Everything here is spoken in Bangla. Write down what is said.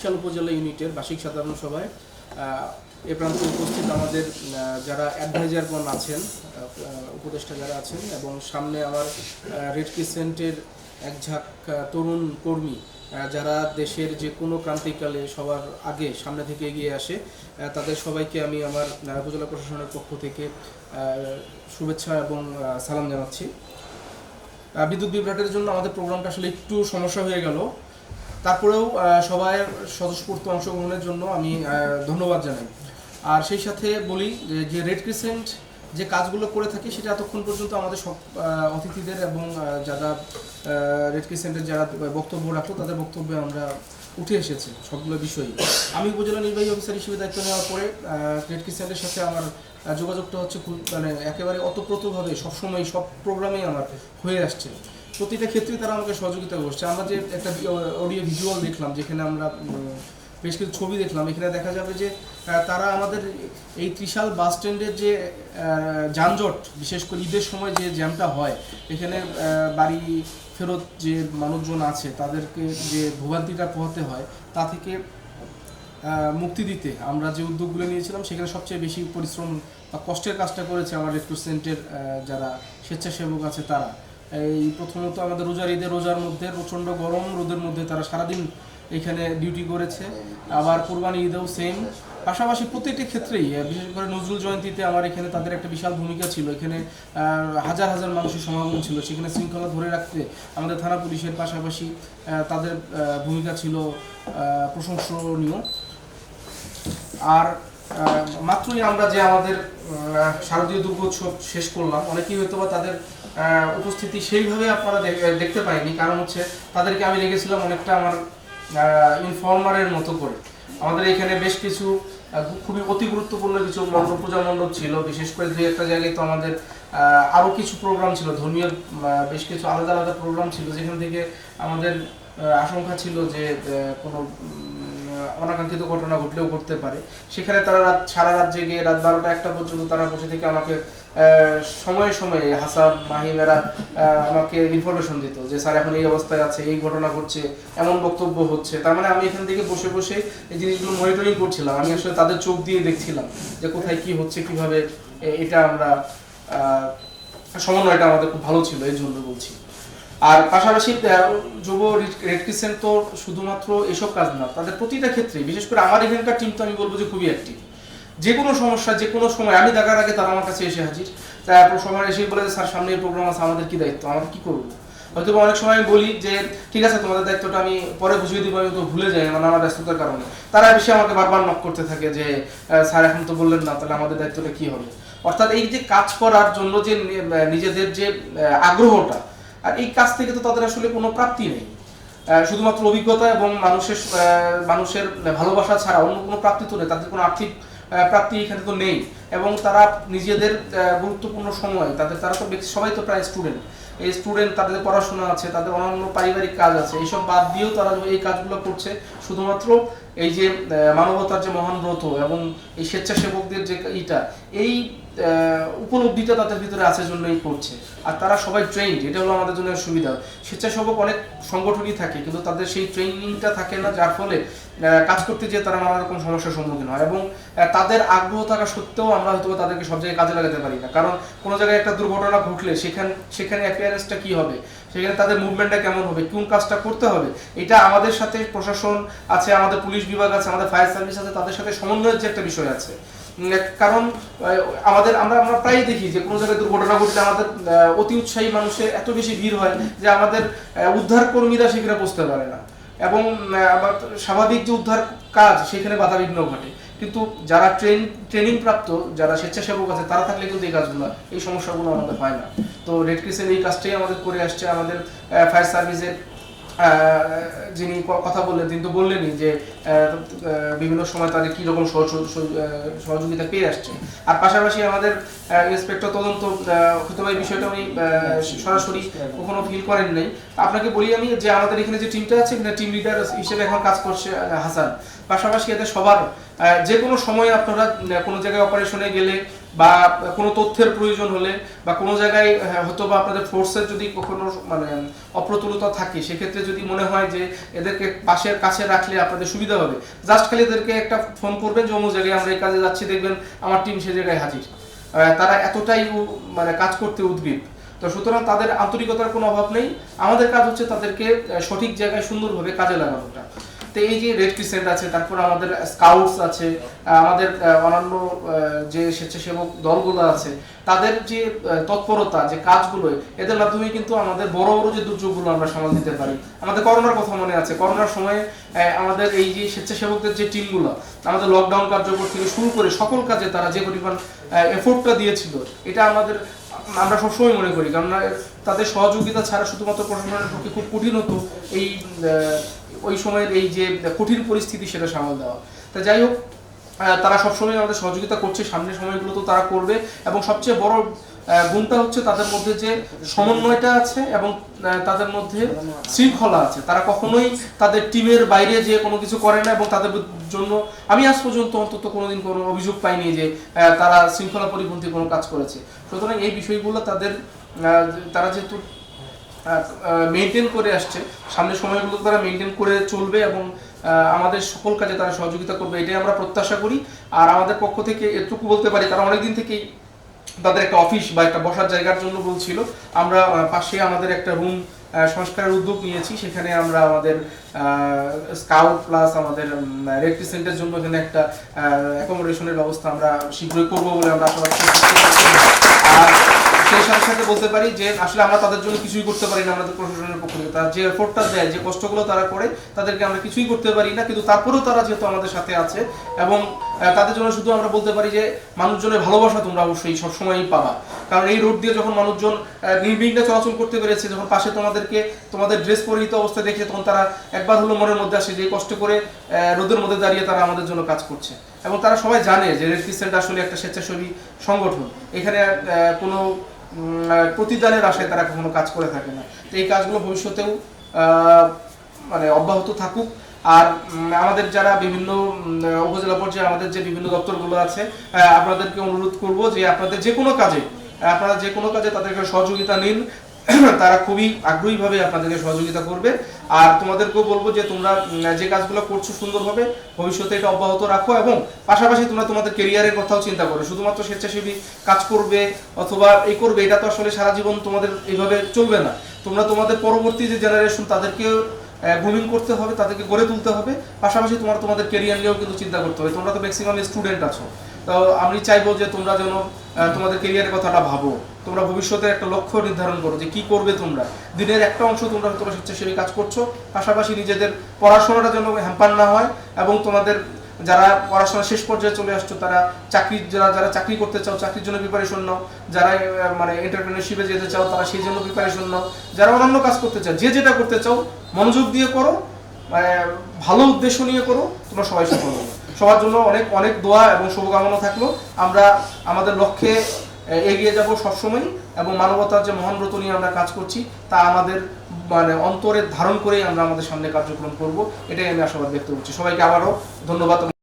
বিশাল উপজেলা ইউনিটের বার্ষিক সাধারণ সভায় এ প্রান্তে উপস্থিত আমাদের যারা অ্যাডভাইজারগণ আছেন উপদেষ্টা যারা আছেন এবং সামনে আমার রেড ক্রিসেন্টের এক ঝাঁক তরুণ কর্মী যারা দেশের যে কোনো ক্রান্তিকালে সবার আগে সামনে থেকে এগিয়ে আসে তাদের সবাইকে আমি আমার উপজেলা প্রশাসনের পক্ষ থেকে শুভেচ্ছা এবং সালাম জানাচ্ছি। বিদ্যুৎ বিভ্রাটের জন্য আমাদের প্রোগ্রামটা আসলে একটু সমস্যা হয়ে গেল। তারপরেও সবাই স্বতঃস্ফূর্ত অংশগ্রহণের জন্য আমি ধন্যবাদ জানাই। আর সেই সাথে বলি যে- রেড ক্রিসেন্ট যে কাজগুলো করে থাকি, সেটা এতক্ষণ পর্যন্ত আমাদের সব অতিথিদের এবং যারা রেড ক্রিসেন্টের যারা বক্তব্য রাখতো তাদের বক্তব্যে আমরা উঠে এসেছে সবগুলো বিষয়ই। আমি উপজেলা নির্বাহী অফিসার হিসেবে দায়িত্ব নেওয়ার পরে রেড ক্রিসেন্টের সাথে আমার যোগাযোগটা হচ্ছে খুব মানে একেবারে অতপ্রতভাবে সবসময় সব প্রোগ্রামেই আমার হয়ে আসছে। প্রতিটা ক্ষেত্রেই তারা আমাকে সহযোগিতা করছে। আমরা যে একটা অডিও ভিজুয়াল দেখলাম, যেখানে আমরা বেশ কিছু ছবি দেখলাম, এখানে দেখা যাবে যে তারা আমাদের এই ত্রিশাল বাস স্ট্যান্ডের যে যানজট, বিশেষ করে ঈদের সময় যে জ্যামটা হয়, এখানে বাড়ি ফেরত যে মানুষজন আছে, তাদেরকে যে ভোগান্তিটা পোহাতে হয়, তা থেকে মুক্তি দিতে আমরা যে উদ্যোগগুলো নিয়েছিলাম, সেখানে সবচেয়ে বেশি পরিশ্রম বা কষ্টের কাজটা করেছে আমার রেড ক্রিসেন্টের যারা স্বেচ্ছাসেবক আছে তারা। এই প্রথমত আমাদের রোজার ঈদের রোজার মধ্যে, প্রচণ্ড গরম, রোদের মধ্যে তারা সারাদিন এখানে ডিউটি করেছে। আবার কোরবানি ঈদেও সেম পাশাপাশি প্রত্যেকটি ক্ষেত্রেই বিশেষ করে নজরুল জয়ন্তীতে আমার এখানে তাদের একটা বিশাল ভূমিকা ছিল। এখানে হাজার হাজার মানুষের সমাগম ছিল। সেখানে শৃঙ্খলা ধরে রাখতে আমাদের থানা পুলিশের পাশাপাশি তাদের ভূমিকা ছিল প্রশংসনীয়। আর মাত্রই আমরা যে আমাদের শারদীয় দুর্গোৎসব শেষ করলাম। অনেকেই হয়তো বা তাদের উপস্থিতি সেইভাবে আপনারা দেখ- দেখতে পাইনি। কারণ হচ্ছে তাদেরকে আমি রেখেছিলাম অনেকটা আমার ইনফর্মারের মতো করে। আমাদের এখানে বেশ কিছু খুবই অতি গুরুত্বপূর্ণ কিছু মণ্ডপ পূজা মণ্ডপ ছিল। বিশেষ করে দুই একটা জায়গায় তো আমাদের আহ, আরও কিছু প্রোগ্রাম ছিল। ধর্মীয় বেশ কিছু আলাদা আলাদা প্রোগ্রাম ছিল। যেখান থেকে আমাদের আশঙ্কা ছিল যে কোনো অনাকাঙ্ক্ষিত ঘটনা ঘটলেও ঘটতে পারে। সেখানে তারা রাত, সারা রাত জেগে রাত বারোটা একটা পর্যন্ত তারা বসে থেকে আমাকে সময়ে সময়ে হাসান মাহিমেরা আমাকে ইনফরমেশন দিত যে, স্যার, এখন এই অবস্থায় আছে, এই ঘটনা ঘটছে, এমন বক্তব্য হচ্ছে। তার মানে আমি এখান থেকে বসে বসে এই জিনিসগুলো মনিটরিং করছিলাম। আমি আসলে তাদের চোখ দিয়ে দেখছিলাম যে, কোথায় কি হচ্ছে, কীভাবে এটা আমরা সমন্বয়টা আমাদের খুব ভালো ছিল, এই জন্য বলছি। আর পাশাপাশি যুব রেড ক্রিসেন্ট তো শুধুমাত্র এসব কাজ না, তাদের প্রতিটা ক্ষেত্রে বিশেষ করে আমার এখানকার টিম তো আমি বলব যে খুবই অ্যাক্টিভ যে কোনো সমস্যা, যে কোনো সময়, আমি দেখার আগে তারা আমার কাছে এসে হাজির। তারপর সময় এসে বলে স্যার সামনে প্রোগ্রাম আছে, আমাদের কি দায়িত্ব? আমরা কি করব? হয়তো অনেক সময় আমি বলি যে, ঠিক আছে, তোমাদের দায়িত্বটা আমি পরে বুঝিয়ে দিব, আমি তো ভুলে যাই মানে আমার ব্যস্ততার কারণে। তারা বেশি আমাকে বারবার নক করতে থাকে যে স্যার, এখন তো বললেন না, তাহলে আমাদের দায়িত্বটা কি হবে? অর্থাৎ এই যে কাজ করার জন্য যে নিজেদের যে আগ্রহটা আর এই কাজ থেকে তো তাদের আসলে কোনো প্রাপ্তি নেই। শুধুমাত্র অভিজ্ঞতা এবং মানুষের মানুষের ভালোবাসা ছাড়া অন্য কোনো প্রাপ্তি তো নেই, তাদের কোনো আর্থিক প্রাপ্তি এখানে তো নেই। এবং তারা নিজেদের গুরুত্বপূর্ণ সময়, তাদের, তারা তো সবাই তো প্রায় স্টুডেন্ট এই স্টুডেন্ট তাদের পড়াশোনা আছে, তাদের অন্যান্য পারিবারিক কাজ আছে, এইসব বাদ দিয়েও তারা এই কাজগুলো করছে। শুধুমাত্র এই যে মানবতার যে মহান ব্রত এবং এই স্বেচ্ছাসেবকদের যে ইটা, এই উপলব্ধিটা তাদের ভিতরে আছে জন্যই করছে। আর তারা সবাই ট্রেন্ড এটা হলো আমাদের জন্য সুবিধা। স্বেচ্ছাসেবক অনেক সংগঠনই থাকে, কিন্তু তাদের সেই ট্রেনিংটা থাকে না, যার ফলে কাজ করতে যেয়ে তারা নানা রকম সমস্যার সম্মুখীন হয়। এবং তাদের আগ্রহ থাকা সত্ত্বেও আমরা হয়তো তাদেরকে সব জায়গায় কাজে লাগাতে পারি না। কারণ কোনো জায়গায় একটা দুর্ঘটনা ঘটলে সেখান, সেখানে অ্যাপিয়ারেন্সটা কী হবে? সেখানে তাদের মুভমেন্টটা কেমন হবে? কোন কাজটা করতে হবে? এটা আমাদের সাথে প্রশাসন আছে, আমাদের পুলিশ বিভাগ আছে, আমাদের ফায়ার সার্ভিস আছে, তাদের সাথে সমন্বয়ের যে একটা বিষয় আছে। কারণ আমাদের, আমরা আমরা প্রায়ই দেখি যে কোনো জায়গায় দুর্ঘটনা ঘটলে আমাদের অতি উৎসাহী মানুষের এত বেশি ভিড় হয় যে আমাদের উদ্ধার কর্মীরা সেখানে বসতে পারে না। এবং আবার স্বাভাবিক যে উদ্ধার কাজ, সেখানে বাধাবিঘ্ন ঘটে। কিন্তু যারা ট্রেন, ট্রেনিং প্রাপ্ত, যারা স্বেচ্ছাসেবক আছে, তারা থাকলে কিন্তু এই কাজগুলো, এই সমস্যাগুলো আমাদের হয় না। তো রেড ক্রিসেন্ট এই কাজটাই আমাদের করে আসছে, আমাদের ফায়ার সার্ভিসের যিনি কথা বললেন তিনি তো বললেনই যে বিভিন্ন সময় তাদের কি রকম সহযোগ- সহ- আহ, সহযোগিতা পেয়ে আসছে। আর পাশাপাশি আমাদের ইন্সপেক্টর তদন্ত হয়তো এই বিষয়টা আহ, সরাসরি কখনো ফিল করেন নাই। আপনাকে বলি আমি যে আমাদের এখানে যে টিমটা আছে টিম লিডার হিসেবে এখন কাজ করছে হাসান। পাশাপাশি এদের সবার যে কোনো সময় আপনারা কোনো জায়গায় অপারেশনে গেলে বা কোনো তথ্যের প্রয়োজন হলে বা কোনো জায়গায় হয়তো বা আপনাদের ফোর্সের যদি কখনো মানে অপ্রতুলতা থাকে, সেক্ষেত্রে যদি মনে হয় যে এদেরকে পাশের কাছে রাখলে আপনাদের সুবিধা হবে। জাস্ট খালি এদেরকে একটা ফোন করবেন যে, অমুক জায়গায় আমরা এই কাজে যাচ্ছি, দেখবেন আমার টিম সে জায়গায় হাজির। তারা এতটাই মানে কাজ করতে উদ্গ্রীব তো সুতরাং তাদের আন্তরিকতার কোনো অভাব নেই। আমাদের কাজ হচ্ছে তাদেরকে সঠিক জায়গায় সুন্দরভাবে কাজে লাগানোটা। তো এই যে রেড ক্রিসেন্ট আছে, তারপর আমাদের স্কাউটস আছে আমাদের অন্যান্য যে স্বেচ্ছাসেবক দলগুলো আছে, তাদের যে তৎপরতা, যে কাজগুলো, এদের মাধ্যমে কিন্তু আমাদের বড় বড় যে দুর্যোগগুলো আমরা সামাল দিতে পারি। আমাদের করোনার কথা মনে আছে। করোনার সময়ে আমাদের এই যে স্বেচ্ছাসেবকদের যে টিমগুলো আমাদের লকডাউন কার্যকর থেকে শুরু করে সকল কাজে তারা যে পরিমাণ এফোর্টটা দিয়েছিল, এটা আমাদের, আমরা সবসময় মনে করি। কারণ তাদের সহযোগিতা ছাড়া শুধুমাত্র প্রশাসনের পক্ষে খুব কঠিন হতো এই ওই সময়ের এই যে কঠিন পরিস্থিতি সেটা সামাল দেওয়া। তা যাই হোক তারা সবসময় আমাদের সহযোগিতা করছে, সামনের সময়গুলো তো তারা করবে এবং সবচেয়ে বড় গুণটা হচ্ছে তাদের মধ্যে যে সমন্বয়টা আছে এবং তাদের মধ্যে শৃঙ্খলা আছে। তারা কখনোই তাদের টিমের বাইরে যে কোনো কিছু করে না এবং তাদের জন্য, আমি আজ পর্যন্ত অন্তত কোনোদিন কোনো অভিযোগ পাইনি যে তারা শৃঙ্খলা পরিপন্থী কোনো কাজ করেছে। সুতরাং এই বিষয়গুলো তাদের তারা যেহেতু মেনটেন করে আসছে। সামনের সময়গুলো তারা মেনটেন করে চলবে এবং আমাদের সকল কাজে তারা সহযোগিতা করবে, এটাই আমরা প্রত্যাশা করি। আর আমাদের পক্ষ থেকে এটুকু বলতে পারি তারা অনেকদিন থেকেই তাদের একটা অফিস বা একটা বসার জায়গার জন্য বলছিল। আমরা পাশে আমাদের একটা রুম সংস্কারের উদ্যোগ নিয়েছি। সেখানে আমরা আমাদের স্কাউট প্লাস আমাদের রেড ক্রিসেন্টের জন্য এখানে একটা অ্যাকোমোডেশনের ব্যবস্থা আমরা শীঘ্রই করব বলে আমরা আশাবাদী। আর সেই সাথে বলতে পারি যে আসলে আমরা তাদের জন্য কিছুই করতে পারি না আমাদের প্রশাসনের পক্ষ থেকে। তারা যে এফোর্টটা দেয়, যে কষ্টগুলো তারা করে, তাদেরকে আমরা কিছুই করতে পারি না। কিন্তু তারপরেও তারা যেহেতু আমাদের সাথে আছে এবং তাদের জন্য শুধু আমরা বলতে পারি যে মানুষজনের ভালোবাসা তোমরা অবশ্যই সবসময়ই পাবা। কারণ এই রোড দিয়ে যখন মানুষজন নির্বিঘ্নে চলাচল করতে পেরেছে, যখন পাশে তোমাদেরকে, তোমাদের ড্রেস পরিহিত অবস্থা দেখে তখন তারা একবার হলো মনের মধ্যে আসে যে কষ্ট করে রোদের মধ্যে দাঁড়িয়ে তারা আমাদের জন্য কাজ করছে। এবং তারা সবাই জানে যে রেড ক্রিসেন্ট আসলে একটা স্বেচ্ছাসেবী সংগঠন। এখানে কোনো প্রতিদানের আশায় তারা কখনো কাজ করে থাকে না। তো এই কাজগুলো ভবিষ্যতেও মানে অব্যাহত থাকুক। আর আমাদের যারা বিভিন্ন উপজেলা পর্যায়ে আমাদের যে বিভিন্ন দপ্তরগুলো আছে আপনাদেরকে অনুরোধ করব যে আপনাদের যে কোনো কাজে, আপনারা যে কোনো কাজে তাদেরকে সহযোগিতা নিন। তারা খুবই আগ্রহীভাবে আপনাদেরকে সহযোগিতা করবে। আর তোমাদেরকেও বলব যে তোমরা যে কাজগুলো করছ সুন্দরভাবে, ভবিষ্যতে এটা অব্যাহত রাখো এবং পাশাপাশি তোমরা তোমাদের কেরিয়ারের কথাও চিন্তা করো। শুধুমাত্র স্বেচ্ছাসেবী কাজ করবে অথবা এই করবে, এটা তো আসলে সারা জীবন তোমাদের এইভাবে চলবে না। তোমরা তোমাদের পরবর্তী যে জেনারেশন তাদেরকে গ্রুমিং করতে হবে, তাদেরকে গড়ে তুলতে হবে। পাশাপাশি তোমার তোমাদের কেরিয়ার নিয়েও কিন্তু চিন্তা করতে হবে। তোমরা তো ম্যাক্সিমাম স্টুডেন্ট আছো। তো আমি চাইব যে তোমরা যেন তোমাদের কেরিয়ারের কথাটা ভাবো। তোমরা ভবিষ্যতে একটা লক্ষ্য নির্ধারণ করো যে কি করবে তোমরা। দিনের একটা অংশ তোমরা তোমরা স্বেচ্ছাসেবী কাজ করছ, পাশাপাশি নিজেদের পড়াশোনাটা যেন হ্যাম্পার না হয় এবং তোমাদের যারা পড়াশোনা শেষ পর্যায়ে চলে আসছো, তারা চাকরি, যারা যারা চাকরি করতে চাও, চাকরির জন্য প্রিপারেশন নাও। যারা মানে এন্টারপ্রেনারশিপে যেতে চাও, তারা সেই জন্য প্রিপারেশন নাও। যারা অন্যান্য কাজ করতে চাও, যে যেটা করতে চাও, মনোযোগ দিয়ে করো মানে ভালো উদ্দেশ্য নিয়ে করো, তোমরা সবাই সফল সবার জন্য অনেক অনেক দোয়া এবং শুভকামনা থাকল। আমরা আমাদের লক্ষ্যে এগিয়ে যাব সবসময় এবং মানবতার যে মহান ব্রত নিয়ে আমরা কাজ করছি, তা আমাদের মানে অন্তরে ধারণ করেই আমরা আমাদের সামনে কার্যক্রম করব, এটাই আমি আশাবাদ ব্যক্ত করছি। সবাইকে আবারও ধন্যবাদ।